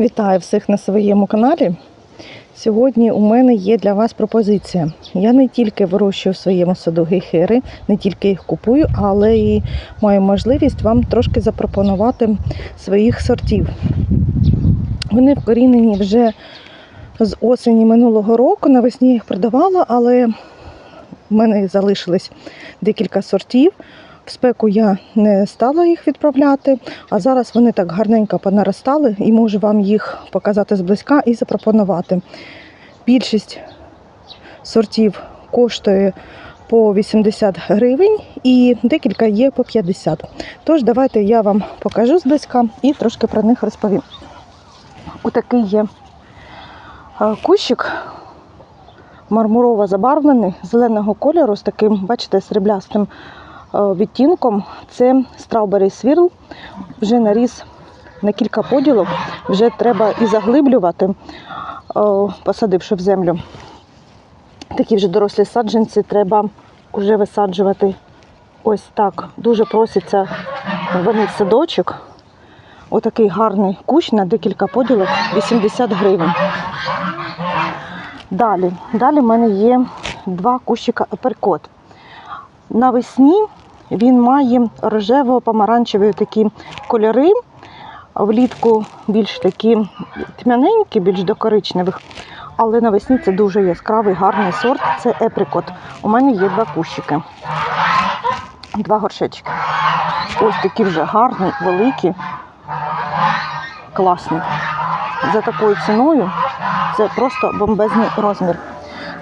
Вітаю всіх на своєму каналі. Сьогодні у мене є для вас пропозиція. Я не тільки вирощую в своєму саду гейхери, не тільки їх купую, але і маю можливість вам трошки запропонувати своїх сортів. Вони вкорінені вже з осені минулого року. Навесні їх продавала, але в мене залишилось декілька сортів. В спеку я не стала їх відправляти, а зараз вони так гарненько понаростали і можу вам їх показати зблизька і запропонувати. Більшість сортів коштує по 80 гривень і декілька є по 50. Тож давайте я вам покажу зблизька і трошки про них розповім. Отакий є кущик мармурово забарвлений зеленого кольору з таким, бачите, сріблястим відтінком. Це Strawberry Swirl. Вже наріс на кілька поділок. Вже треба і заглиблювати, е, посадивши в землю. Такі вже дорослі саджанці треба вже висаджувати ось так. Дуже просяться вони садочок. Отакий гарний кущ на декілька поділок 80 гривень. Далі, далі в мене є два кущика аперкот. Навесні він має рожево-помаранчеві такі кольори. Влітку більш такі тьмяненькі, більш до коричневих. Але навесні це дуже яскравий, гарний сорт. Це еприкот. У мене є два кущики, два горшечки. Ось такі вже гарні, великі, класні. За такою ціною це просто бомбезний розмір.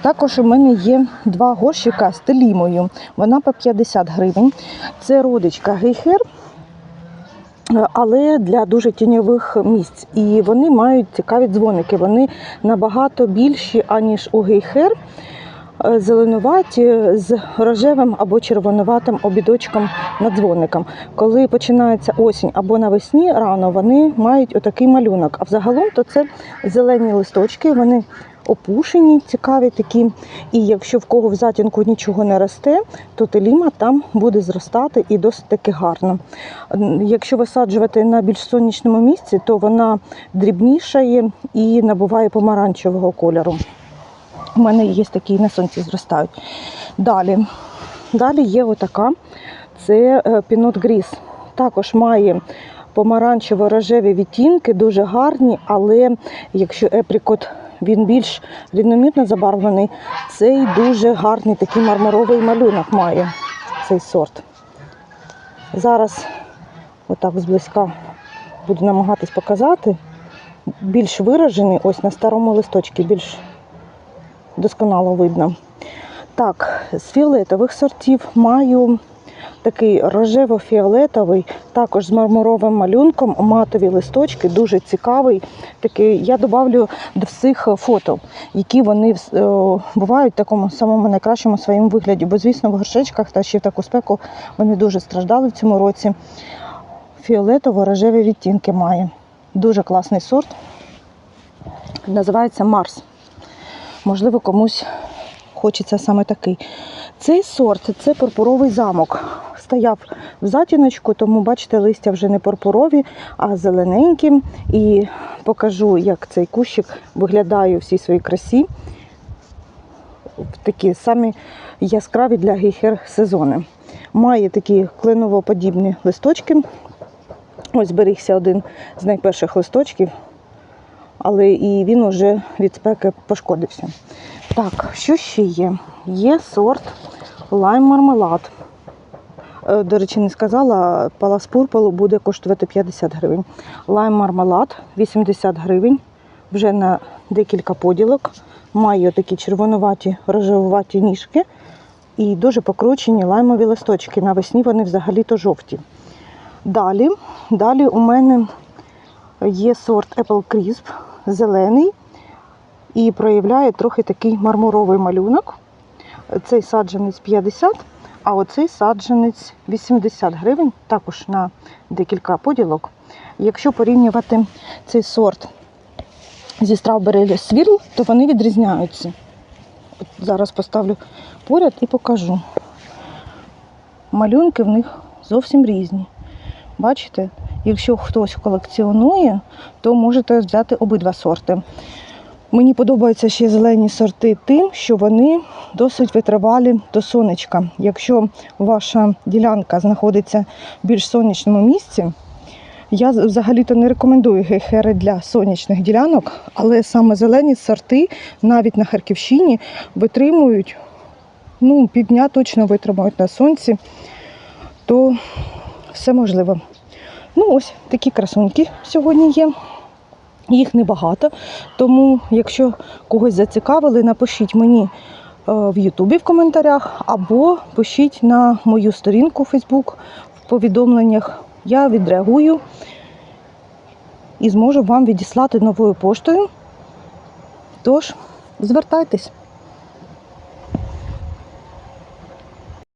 Також у мене є два горщика з телімою. Вона по 50 гривень. Це родичка гейхер, е, але для дуже тіньових місць. І вони мають цікаві дзвоники. Вони набагато більші, аніж у гейхер. Е, Зеленуваті з рожевим або червонуватим обідочком над дзвоником. Коли починається осінь або навесні рано, вони мають отакий малюнок. А взагалом то це зелені листочки, вони опушені, цікаві такі. І якщо в кого в затінку нічого не росте, то теліма там буде зростати і досить таки гарно. Якщо висаджувати на більш сонячному місці, то вона дрібнішає і набуває помаранчевого кольору. У мене є такі на сонці зростають. Далі. Далі є отака. Це е, пінот гріс. Також має помаранчево-рожеві відтінки, дуже гарні, але якщо еприкот він більш рівномірно забарвлений, цей дуже гарний такий мармуровий малюнок має цей сорт. Зараз отак зблизька буду намагатись показати. Більш виражений, ось на старому листочці, більш досконало видно. Так, з фіолетових сортів маю такий рожево-фіолетовий, також з мармуровим малюнком, матові листочки, дуже цікавий. Такий, я додавлю до всіх фото, які вони е, бувають в такому самому найкращому своєму вигляді. Бо, звісно, в горшечках та ще в таку спеку вони дуже страждали в цьому році. Фіолетово-рожеві відтінки має. Дуже класний сорт. Називається Марс. Можливо, комусь хочеться саме такий. Цей сорт це пурпуровий замок. Стояв в затіночку, тому бачите, листя вже не пурпурові, а зелененькі. І покажу, як цей кущик виглядає у всій своїй красі. Такі самі яскраві для гейхер сезони. Має такі кленово-подібні листочки. Ось зберігся один з найперших листочків, але і він уже від спеки пошкодився. Так, що ще є? Є сорт лайм мармелад. Е, До речі, не сказала, палас пурпелу буде коштувати 50 гривень. Лайм мармелад 80 гривень, вже на декілька поділок. Має такі червонуваті, рожевуваті ніжки і дуже покручені лаймові листочки. Навесні вони взагалі-то жовті. Далі, далі у мене є сорт Apple Crisp, зелений і проявляє трохи такий мармуровий малюнок. Цей саджанець 50, а оцей саджанець 80 гривень, також на декілька поділок. Якщо порівнювати цей сорт зі Strawberry Swirl, то вони відрізняються. Зараз поставлю поряд і покажу. Малюнки в них зовсім різні. Бачите, Якщо хтось колекціонує, то можете взяти обидва сорти. Мені подобаються ще зелені сорти тим, що вони досить витривалі до сонечка. Якщо ваша ділянка знаходиться в більш сонячному місці, я взагалі-то не рекомендую гейхери для сонячних ділянок, але саме зелені сорти навіть на Харківщині витримують, ну, півдня точно витримають на сонці, то все можливо. Ну, ось такі красунки сьогодні є. Їх небагато, тому якщо когось зацікавили, напишіть мені е, в Ютубі в коментарях або пишіть на мою сторінку Facebook в повідомленнях. Я відреагую і зможу вам відіслати новою поштою. Тож, звертайтесь.